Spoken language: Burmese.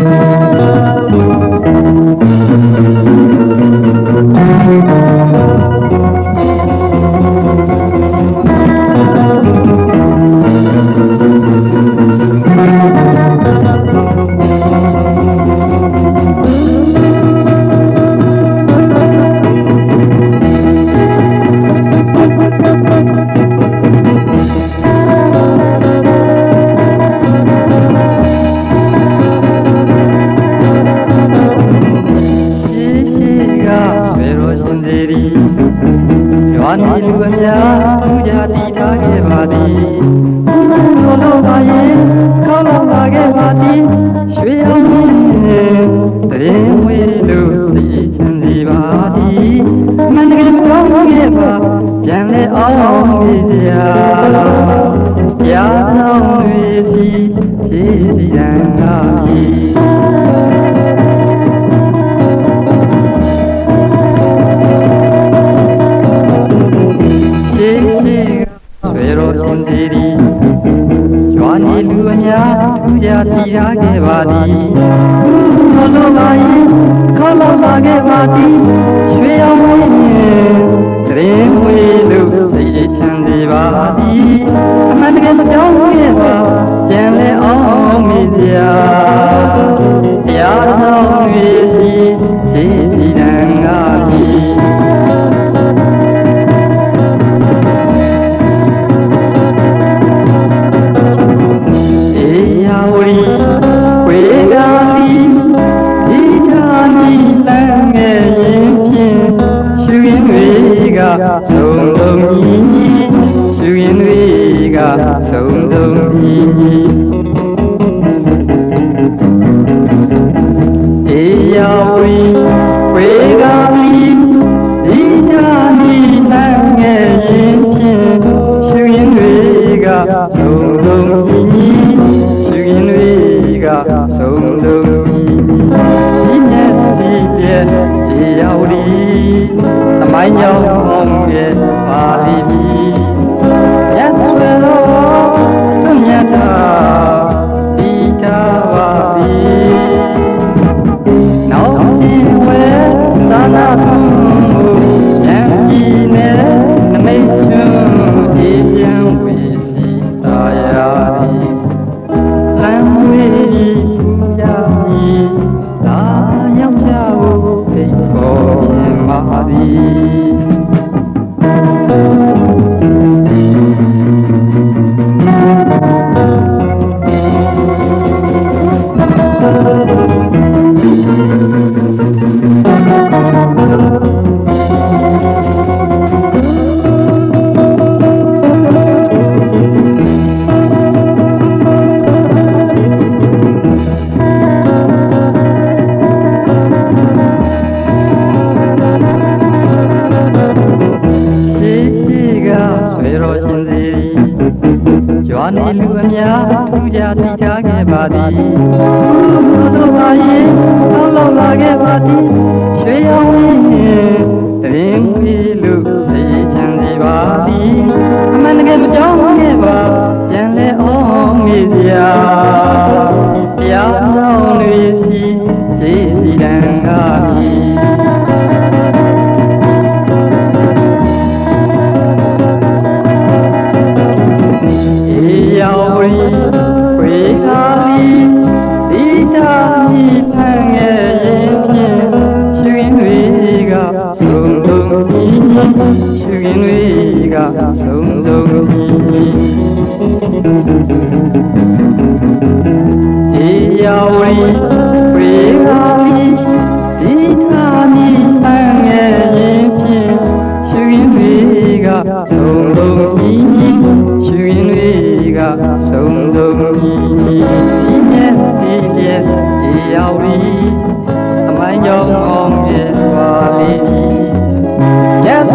ရှိ သူကြတည်ထားခဲ့ပါသည်လောလောပါရင်ကောင်းလောပါခဲ့ပါသည်ရွှေအောင်ရင်တရင်ဝေလို့စီချင်စီပါသည်မန္တလေးမကောင်းခဲ့ပါပြန်လဲအောင်ပြီစရာရာတော်တွေစီခြေစီရန်ကား များသူကြတည်ထားခဲ့ပါသည်ခေါ်လို့ပါရင်ခေါ်လို့ပါခဲ့ပါသည် သုံးသုံးကြီးရှုရင်တွေကသုံးသုံးကြီးအေယာဝရီဝေကာတိဒီသာနိလမ်းငယ်ရင်ဖြင့်ရှုရင်တွေကသုံးသုံးကြီးလူရင်တွေကဆုံးလုံးဒီမျက်စိရဲ့ဒီ ရောက်ဒီသမိုင်းကြောင်းရဲ့ပါဠိပြီမြတ်စွာတော်သူမြတ်တာဒီတာပါပြီနောက် ဆွေတော်ရှင်စီကျွာနေလူအများထူးခြားတည်ထားခဲ့ပါသည်တို့ပါရင်အောက်လောက်လာခဲ့ပါသည်ရွှေရောင်ဝင်းတရင်ပြီးလူစိတ်ချမ်းစီပါသည်အမှန်တကယ်မကြောက်ခဲ့ပါပြန်လဲအောင်မိစရာတရားတော်တွေစီ သုံးသုံးကြီးရှင်ရင်တွေကသုံးသုံးကြီးဧယောဝရီဝေကာလီဒီတာမိဖန်ငယ်ရင်ဖြင့်ရှင်ရင်တွေကသုံးသုံးကြီးရှင်ရင်တွေကသုံးသုံးကြီးစီမျက်စီလျက်ဧယောဝရီအမိုင်းကြောင့်အောင်မြေပါလိရ Yeah.